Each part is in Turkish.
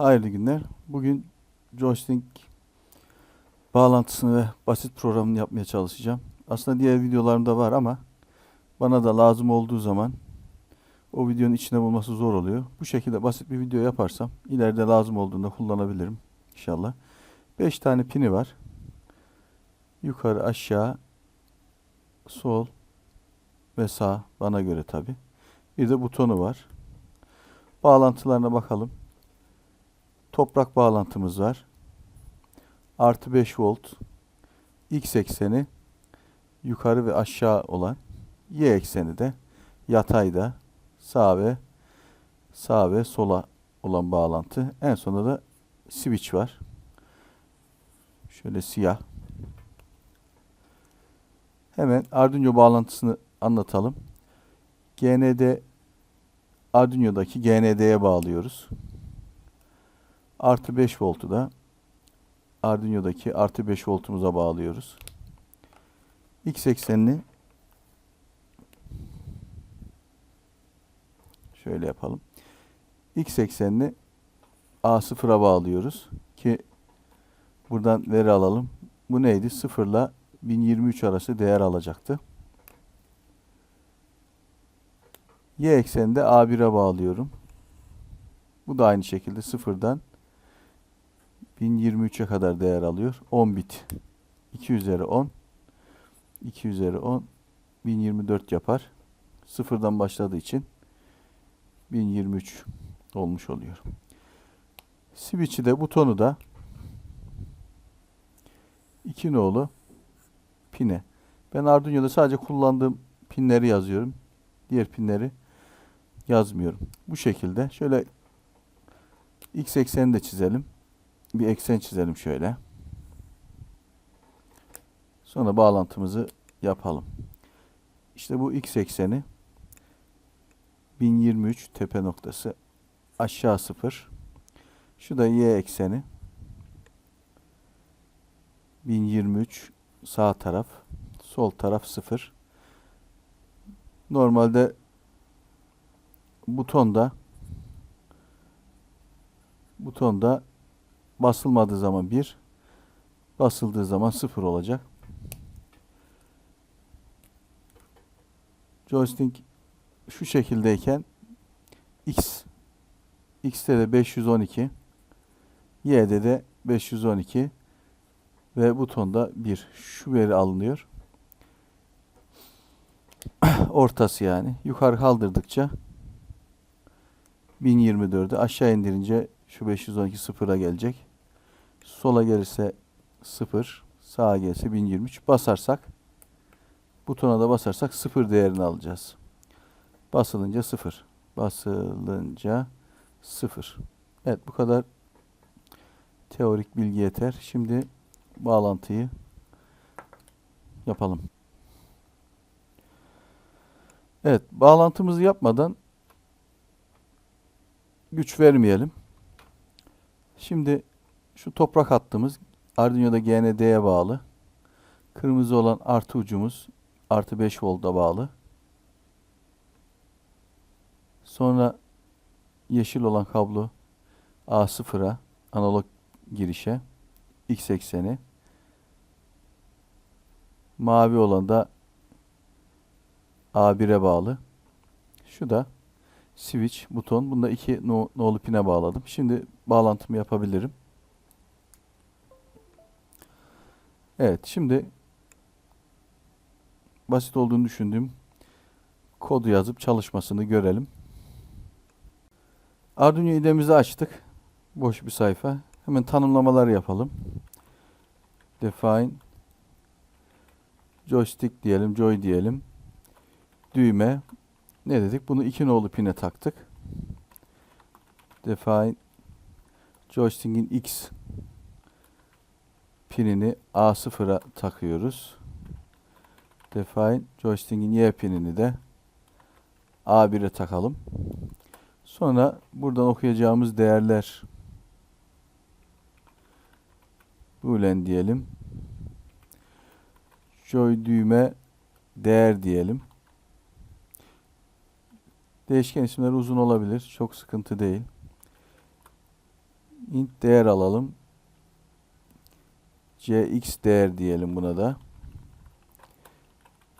Hayırlı günler. Bugün joystick bağlantısını ve basit programını yapmaya çalışacağım. Aslında diğer videolarımda var ama bana da lazım olduğu zaman o videonun içine bulması zor oluyor. Bu şekilde basit bir video yaparsam ileride lazım olduğunda kullanabilirim inşallah. 5 tane pini var. Yukarı, aşağı, sol ve sağ bana göre tabi. Bir de butonu var. Bağlantılarına bakalım. Toprak bağlantımız var. Artı 5 volt. X ekseni yukarı ve aşağı olan. Y ekseni de yatayda sağ ve sağ ve sola olan bağlantı. En sonunda da switch var. Şöyle siyah. Hemen Arduino bağlantısını anlatalım. GND Arduino'daki GND'ye bağlıyoruz. Artı 5 voltu da Arduino'daki artı 5 voltumuza bağlıyoruz. X eksenini şöyle yapalım. X eksenini A0'a bağlıyoruz ki buradan veri alalım. Bu neydi? 0 ile 1023 arası değer alacaktı. Y eksenini de A1'e bağlıyorum. Bu da aynı şekilde sıfırdan 1023'e kadar değer alıyor. 10 bit. 2 üzeri 10. 2 üzeri 10. 1024 yapar. Sıfırdan başladığı için 1023 olmuş oluyor. Switch'i de butonu da 2 nolu pine. Ben Arduino'da sadece kullandığım pinleri yazıyorum. Diğer pinleri yazmıyorum. Bu şekilde şöyle x eksenini de çizelim. Bir eksen çizelim şöyle. Sonra bağlantımızı yapalım. İşte bu x ekseni 1023 tepe noktası aşağı 0. Şu da y ekseni 1023 sağ taraf, sol taraf 0. Normalde butonda butonda basılmadığı zaman 1 basıldığı zaman 0 olacak. Joystick şu şekildeyken X X'te de 512 Y'de de 512 ve butonda 1 şu veri alınıyor. Ortası yani. Yukarı kaldırdıkça 1024'ü aşağı indirince şu 512 sıfıra gelecek. Sola gelirse 0, sağa gelirse 1023. Basarsak butona da basarsak 0 değerini alacağız. Basılınca 0. Basılınca 0. Evet bu kadar teorik bilgi yeter. Şimdi bağlantıyı yapalım. Evet, bağlantımızı yapmadan güç vermeyelim. Şimdi şu toprak hattımız Arduino'da GND'ye bağlı. Kırmızı olan artı ucumuz artı 5 volta bağlı. Sonra yeşil olan kablo A0'a analog girişe X ekseni. Mavi olan da A1'e bağlı. Şu da switch buton. Bunda iki no, nolu pine bağladım. Şimdi bağlantımı yapabilirim. Evet şimdi basit olduğunu düşündüğüm kodu yazıp çalışmasını görelim. Arduino IDE'mizi açtık. Boş bir sayfa. Hemen tanımlamalar yapalım. Define joystick diyelim, joy diyelim. Düğme ne dedik? Bunu iki nolu pine taktık. Define joystick'in X pinini A0'a takıyoruz. Define joystick'in Y pinini de A1'e takalım. Sonra buradan okuyacağımız değerler boolean diyelim. Joy düğme değer diyelim. Değişken isimler uzun olabilir. Çok sıkıntı değil. int değer alalım. Cx değer diyelim buna da.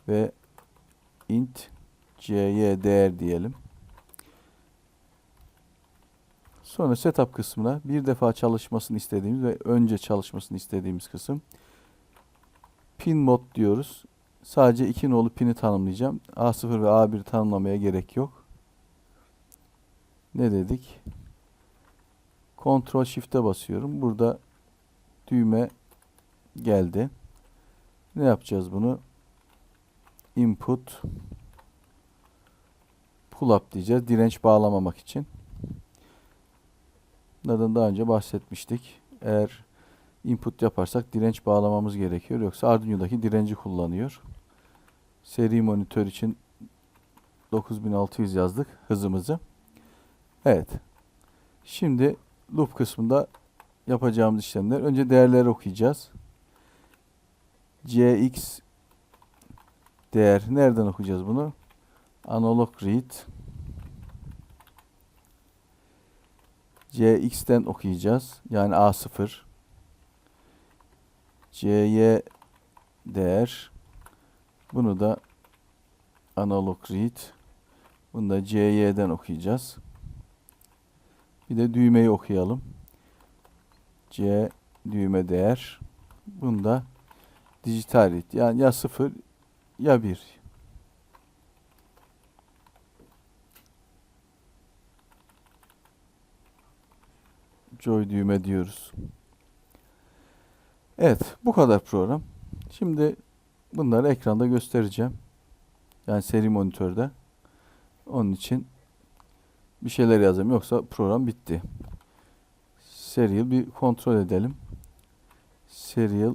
Ve int cy değer diyelim. Sonra setup kısmına bir defa çalışmasını istediğimiz ve önce çalışmasını istediğimiz kısım pin mod diyoruz. Sadece iki nolu pini tanımlayacağım. A0 ve A1 tanımlamaya gerek yok. Ne dedik? Ctrl Shift'e basıyorum. Burada düğme geldi. Ne yapacağız bunu? Input pull up diyeceğiz. Direnç bağlamamak için. Bunlardan daha önce bahsetmiştik. Eğer input yaparsak direnç bağlamamız gerekiyor. Yoksa Arduino'daki direnci kullanıyor. Seri monitör için 9600 yazdık hızımızı. Evet. Şimdi loop kısmında yapacağımız işlemler. Önce değerleri okuyacağız. Cx değer. Nereden okuyacağız bunu? Analog read. cx'ten okuyacağız. Yani a0. cy değer. Bunu da analog read. Bunu da cy'den okuyacağız. Bir de düğmeyi okuyalım. C düğme değer. Bunda dijital. Yani ya 0 ya 1. Joy düğme diyoruz. Evet, bu kadar program. Şimdi bunları ekranda göstereceğim. Yani seri monitörde. Onun için bir şeyler yazayım. Yoksa program bitti. Serial bir kontrol edelim. Serial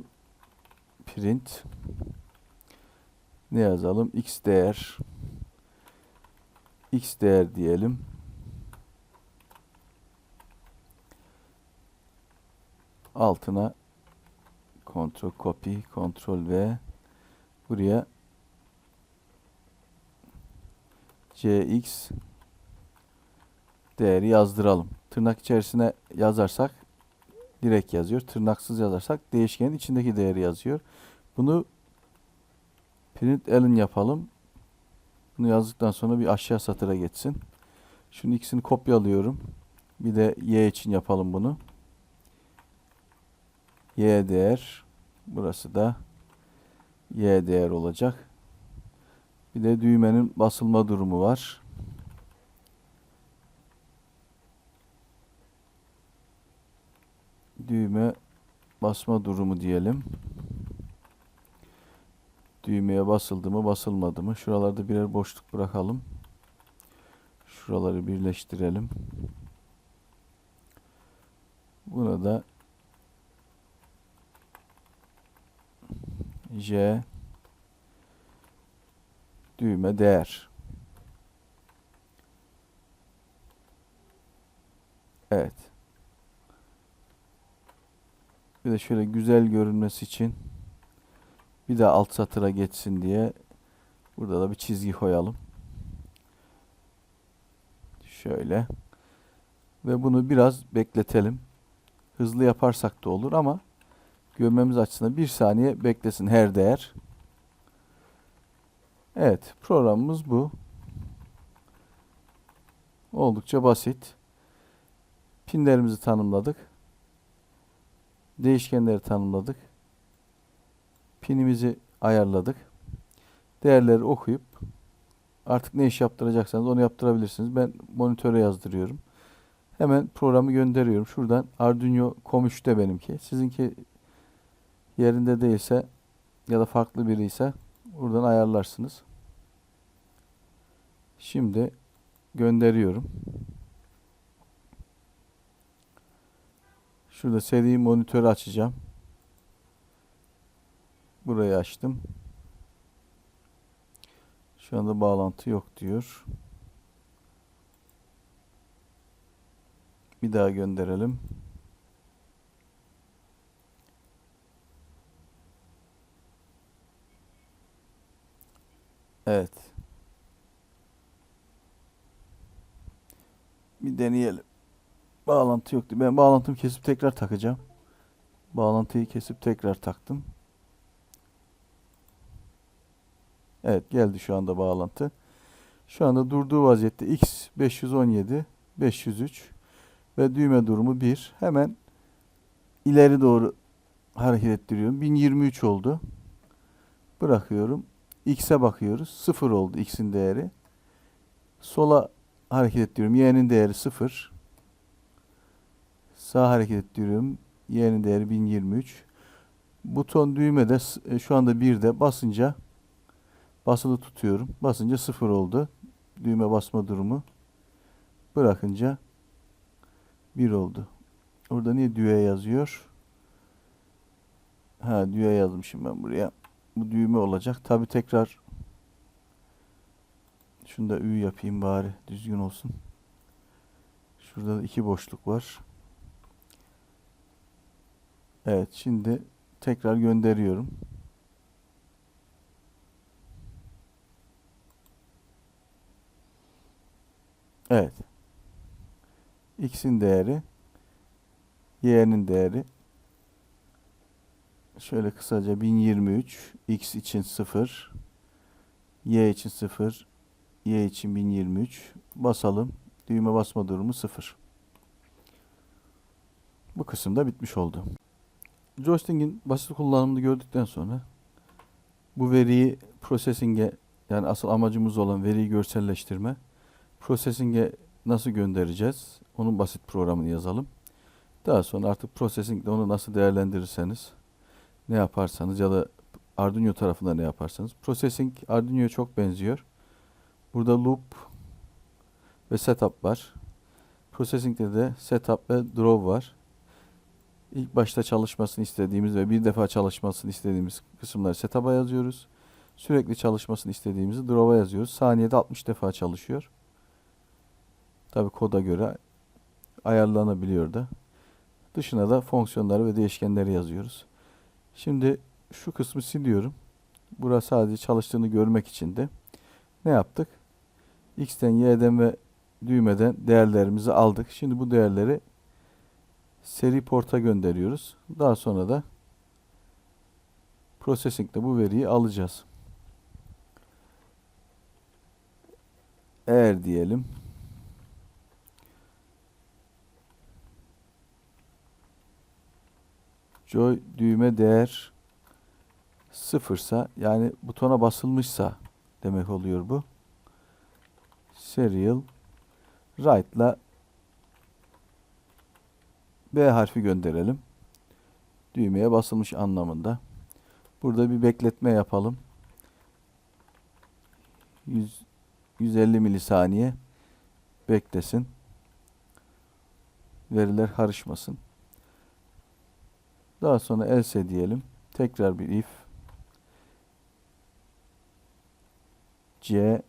print ne yazalım? X değer X değer diyelim. Altına kontrol copy, kontrol V buraya cx değeri yazdıralım. Tırnak içerisine yazarsak direkt yazıyor. Tırnaksız yazarsak değişkenin içindeki değeri yazıyor. Bunu print elin yapalım. Bunu yazdıktan sonra bir aşağı satıra geçsin. Şunun ikisini kopyalıyorum. Bir de y için yapalım bunu. y değer. Burası da y değer olacak. Bir de düğmenin basılma durumu var. Düğme basma durumu diyelim. Düğmeye basıldı mı basılmadı mı? Şuralarda birer boşluk bırakalım. Şuraları birleştirelim. Buna da J düğme değer. Evet. Bir de şöyle güzel görünmesi için bir de alt satıra geçsin diye burada da bir çizgi koyalım. Şöyle. Ve bunu biraz bekletelim. Hızlı yaparsak da olur ama görmemiz açısından bir saniye beklesin her değer. Evet, programımız bu. Oldukça basit. Pinlerimizi tanımladık. Değişkenleri tanımladık. Pinimizi ayarladık. Değerleri okuyup artık ne iş yaptıracaksanız onu yaptırabilirsiniz. Ben monitöre yazdırıyorum. Hemen programı gönderiyorum. Şuradan Arduino Com3'te benimki. Sizinki yerinde değilse ya da farklı biri ise buradan ayarlarsınız. Şimdi gönderiyorum. Şurada seri monitörü açacağım. Burayı açtım. Şu anda bağlantı yok diyor. Bir daha gönderelim. Evet. Bir deneyelim. Bağlantı yoktu. Ben bağlantımı kesip tekrar takacağım. Bağlantıyı kesip tekrar taktım. Evet geldi şu anda bağlantı. Şu anda durduğu vaziyette X 517 503 ve düğme durumu 1. Hemen ileri doğru hareket ettiriyorum. 1023 oldu. Bırakıyorum. X'e bakıyoruz. 0 oldu X'in değeri. Sola hareket ettiriyorum. Y'nin değeri 0. Sağ hareket ettiriyorum. Y'nin değeri 1023. Buton düğmede s- e, şu anda 1'de basınca basılı tutuyorum. Basınca 0 oldu. Düğme basma durumu. Bırakınca 1 oldu. Orada niye düğe yazıyor? Ha düğe yazmışım ben buraya. Bu düğme olacak. Tabi tekrar şunu da ü yapayım bari düzgün olsun. Şurada da iki boşluk var. Evet şimdi tekrar gönderiyorum. Evet. X'in değeri Y'nin değeri şöyle kısaca 1023 X için 0 Y için 0 Y için 1023 basalım. Düğme basma durumu 0. Bu kısım da bitmiş oldu. Joystick'in basit kullanımını gördükten sonra bu veriyi processing'e yani asıl amacımız olan veriyi görselleştirme processing'e nasıl göndereceğiz? Onun basit programını yazalım. Daha sonra artık processing'de onu nasıl değerlendirirseniz ne yaparsanız ya da Arduino tarafında ne yaparsanız. Processing Arduino'ya çok benziyor. Burada loop ve setup var. Processing'de de setup ve draw var. İlk başta çalışmasını istediğimiz ve bir defa çalışmasını istediğimiz kısımları setup'a yazıyoruz. Sürekli çalışmasını istediğimizi draw'a yazıyoruz. Saniyede 60 defa çalışıyor. Tabi koda göre ayarlanabiliyor da. Dışına da fonksiyonları ve değişkenleri yazıyoruz. Şimdi şu kısmı siliyorum. Burası sadece çalıştığını görmek için de ne yaptık? X'ten, Y'den ve düğmeden değerlerimizi aldık. Şimdi bu değerleri seri porta gönderiyoruz. Daha sonra da processing'de bu veriyi alacağız. Eğer diyelim joy düğme değer sıfırsa yani butona basılmışsa demek oluyor bu. Serial write'la B harfi gönderelim. Düğmeye basılmış anlamında. Burada bir bekletme yapalım. 100, 150 milisaniye beklesin. Veriler karışmasın. Daha sonra else diyelim. Tekrar bir if. C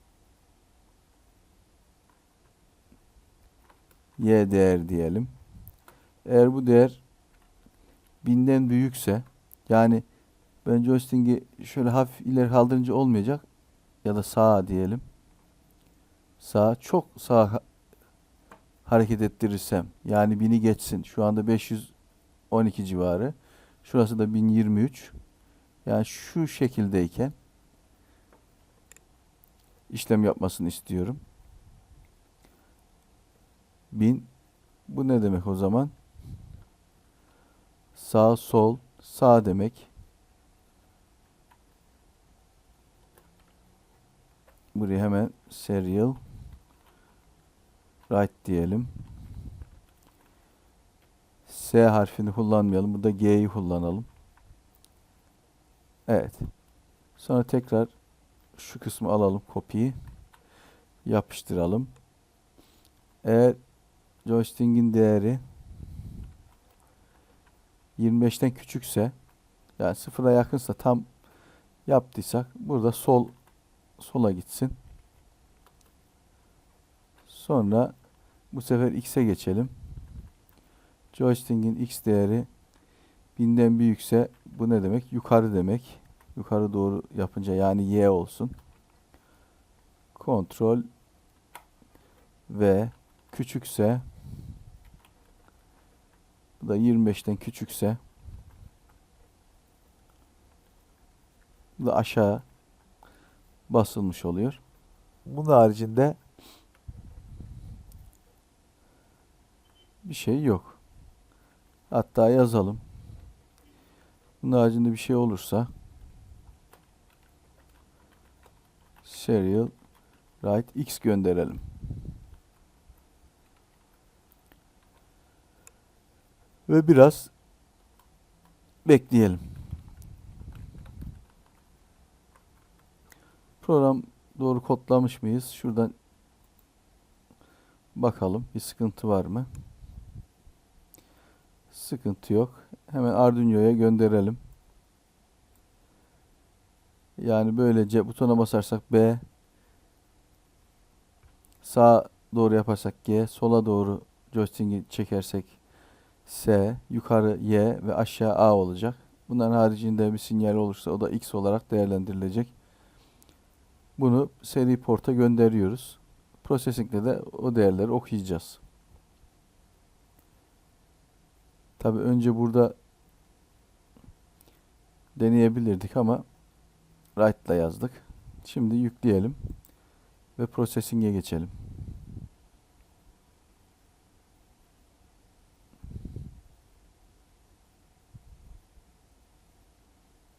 y değer diyelim. Eğer bu değer binden büyükse yani ben joystick'i şöyle hafif ileri kaldırınca olmayacak ya da sağa diyelim. Sağa çok sağa ha- hareket ettirirsem yani bini geçsin. Şu anda 512 civarı. Şurası da 1023. Yani şu şekildeyken işlem yapmasını istiyorum. 1000 bu ne demek o zaman? Sağ sol sağ demek. Buraya hemen serial right diyelim. S harfini kullanmayalım. Burada G'yi kullanalım. Evet. Sonra tekrar şu kısmı alalım kopyayı. Yapıştıralım. Eğer joystick'in değeri 25'ten küçükse yani sıfıra yakınsa tam yaptıysak burada sol sola gitsin. Sonra bu sefer x'e geçelim. Joystick'in x değeri binden büyükse bu ne demek? Yukarı demek. Yukarı doğru yapınca yani y olsun. Kontrol ve küçükse da 25'ten küçükse bu da aşağı basılmış oluyor. Bunun haricinde Bir şey yok. Hatta yazalım. Bunun haricinde bir şey olursa serial write x gönderelim. Ve biraz bekleyelim. Program doğru kodlamış mıyız? Şuradan bakalım. Bir sıkıntı var mı? Sıkıntı yok. Hemen Arduino'ya gönderelim. Yani böylece butona basarsak B, sağa doğru yaparsak G, sola doğru joystick'i çekersek S, yukarı Y ve aşağı A olacak. Bunların haricinde bir sinyal olursa o da X olarak değerlendirilecek. Bunu seri porta gönderiyoruz. Processing'de de o değerleri okuyacağız. Tabi önce burada deneyebilirdik ama write'la yazdık. Şimdi yükleyelim ve processing'e geçelim.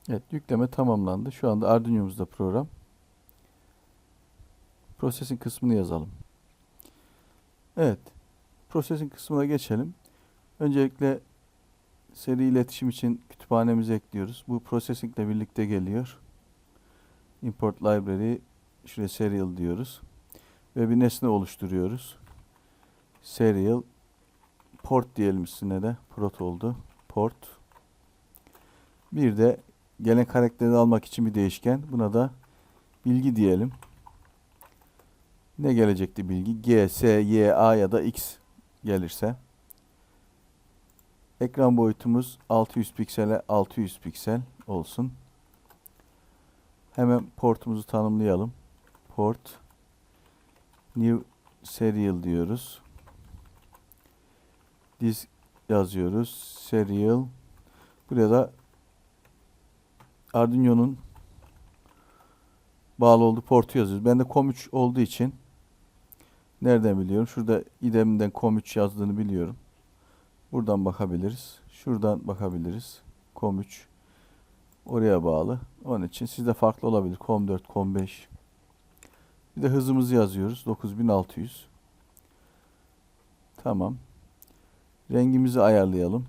Evet, yükleme tamamlandı. Şu anda Arduino'muzda program. Processing kısmını yazalım. Evet, processing kısmına geçelim. Öncelikle seri iletişim için kütüphanemizi ekliyoruz. Bu processing ile birlikte geliyor. Import library şuraya serial diyoruz. Ve bir nesne oluşturuyoruz. Serial port diyelim üstüne de. Prot oldu. Port. Bir de gelen karakteri almak için bir değişken. Buna da bilgi diyelim. Ne gelecekti bilgi? G, S, Y, A ya da X gelirse. Ekran boyutumuz 600 piksele 600 piksel olsun. Hemen portumuzu tanımlayalım. Port new serial diyoruz. Disk yazıyoruz. Serial buraya da Arduino'nun bağlı olduğu portu yazıyoruz. Ben de COM3 olduğu için nereden biliyorum? Şurada idemden COM3 yazdığını biliyorum. Buradan bakabiliriz. Şuradan bakabiliriz. COM3 oraya bağlı. Onun için sizde farklı olabilir. COM4, COM5. Bir de hızımızı yazıyoruz. 9600. Tamam. Rengimizi ayarlayalım.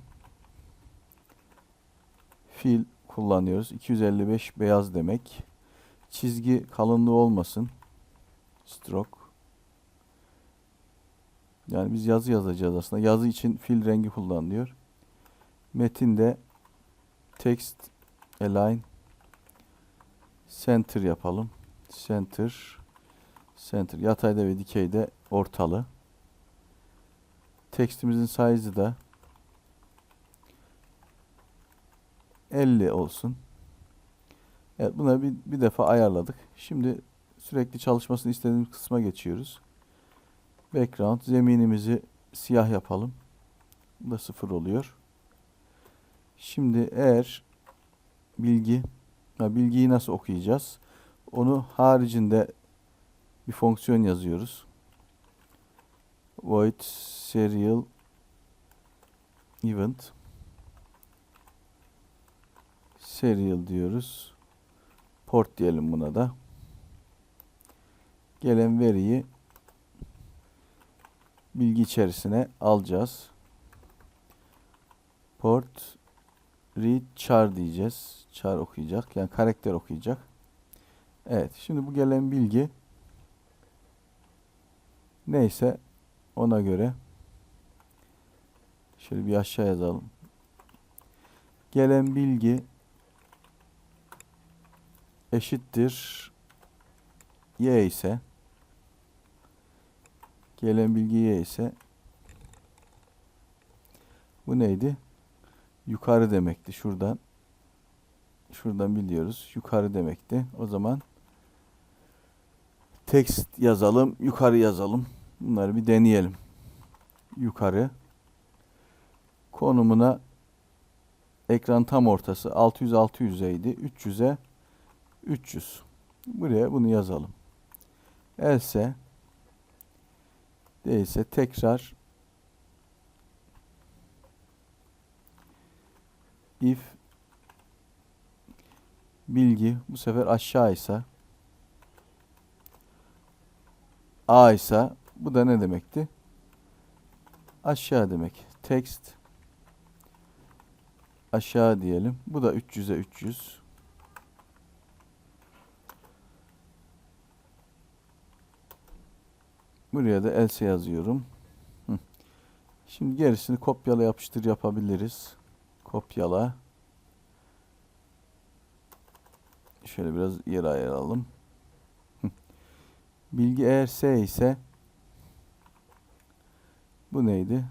Fil kullanıyoruz. 255 beyaz demek. Çizgi kalınlığı olmasın. Stroke. Yani biz yazı yazacağız aslında. Yazı için fil rengi kullanılıyor. Metinde text align center yapalım. Center center yatayda ve dikeyde ortalı. Tekstimizin size'ı da 50 olsun. Evet buna bir, bir defa ayarladık. Şimdi sürekli çalışmasını istediğimiz kısma geçiyoruz. Background zeminimizi siyah yapalım. Bu da sıfır oluyor. Şimdi eğer bilgi bilgiyi nasıl okuyacağız? Onu haricinde bir fonksiyon yazıyoruz. Void serial event serial diyoruz. Port diyelim buna da. Gelen veriyi bilgi içerisine alacağız. Port read char diyeceğiz. Char okuyacak. Yani karakter okuyacak. Evet. Şimdi bu gelen bilgi neyse ona göre şöyle bir aşağı yazalım. Gelen bilgi eşittir y ise gelen bilgi y ise bu neydi? Yukarı demekti. Şuradan şuradan biliyoruz. Yukarı demekti. O zaman text yazalım. Yukarı yazalım. Bunları bir deneyelim. Yukarı konumuna ekran tam ortası 600 600'e idi. 300'e 300. Buraya bunu yazalım. Else değilse tekrar if bilgi bu sefer aşağı ise A ise bu da ne demekti? Aşağı demek. Text aşağı diyelim. Bu da 300'e 300. Buraya da else yazıyorum. Şimdi gerisini kopyala yapıştır yapabiliriz. Kopyala. Şöyle biraz yer ayıralım. Bilgi eğer S ise bu neydi?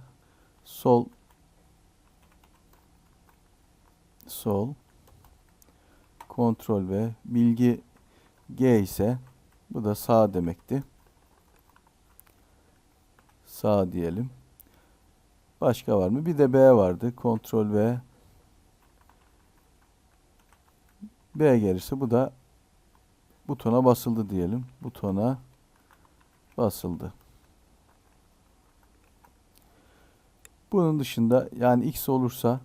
Sol sol kontrol ve bilgi G ise bu da sağ demekti. Sağ diyelim. Başka var mı? Bir de B vardı. Kontrol V. B gelirse bu da butona basıldı diyelim. Butona basıldı. Bunun dışında yani X olursa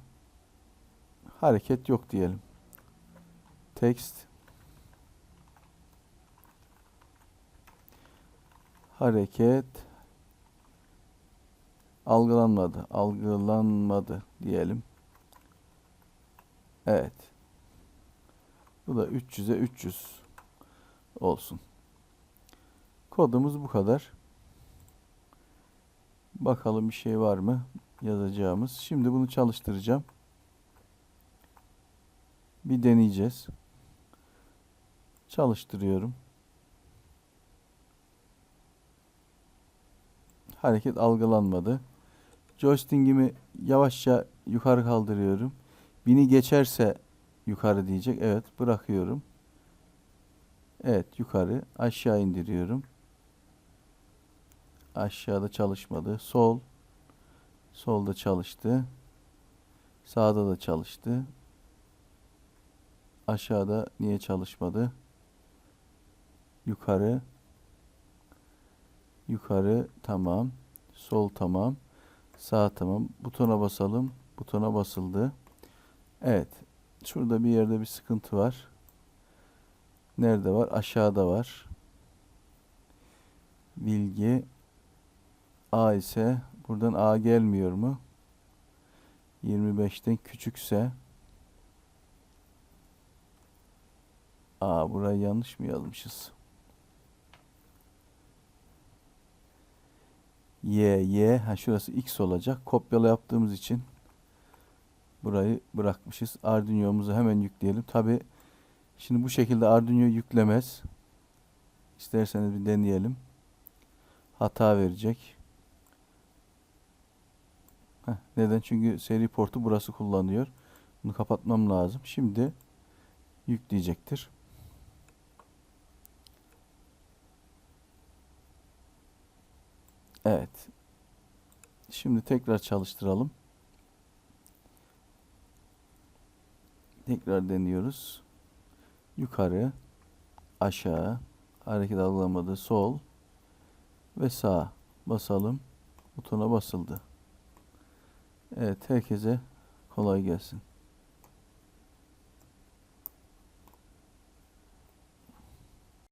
hareket yok diyelim. Text hareket algılanmadı. Algılanmadı diyelim. Evet. Bu da 300'e 300 olsun. Kodumuz bu kadar. Bakalım bir şey var mı yazacağımız. Şimdi bunu çalıştıracağım. Bir deneyeceğiz. Çalıştırıyorum. Hareket algılanmadı. Joystick'imi yavaşça yukarı kaldırıyorum. Bini geçerse yukarı diyecek. Evet bırakıyorum. Evet yukarı aşağı indiriyorum. Aşağıda çalışmadı. Sol. Solda çalıştı. Sağda da çalıştı. Aşağıda niye çalışmadı? Yukarı. Yukarı tamam. Sol tamam. Sağ tamam. Butona basalım. Butona basıldı. Evet. Şurada bir yerde bir sıkıntı var. Nerede var? Aşağıda var. Bilgi A ise buradan A gelmiyor mu? 25'ten küçükse Aa burayı yanlış mı yazmışız? Y, Y. Ha şurası X olacak. Kopyala yaptığımız için burayı bırakmışız. Arduino'muzu hemen yükleyelim. Tabi şimdi bu şekilde Arduino yüklemez. İsterseniz bir deneyelim. Hata verecek. Heh, neden? Çünkü seri portu burası kullanıyor. Bunu kapatmam lazım. Şimdi yükleyecektir. Evet. Şimdi tekrar çalıştıralım. Tekrar deniyoruz. Yukarı, aşağı, hareket algılamadı, sol ve sağ. Basalım. Butona basıldı. Evet, herkese kolay gelsin.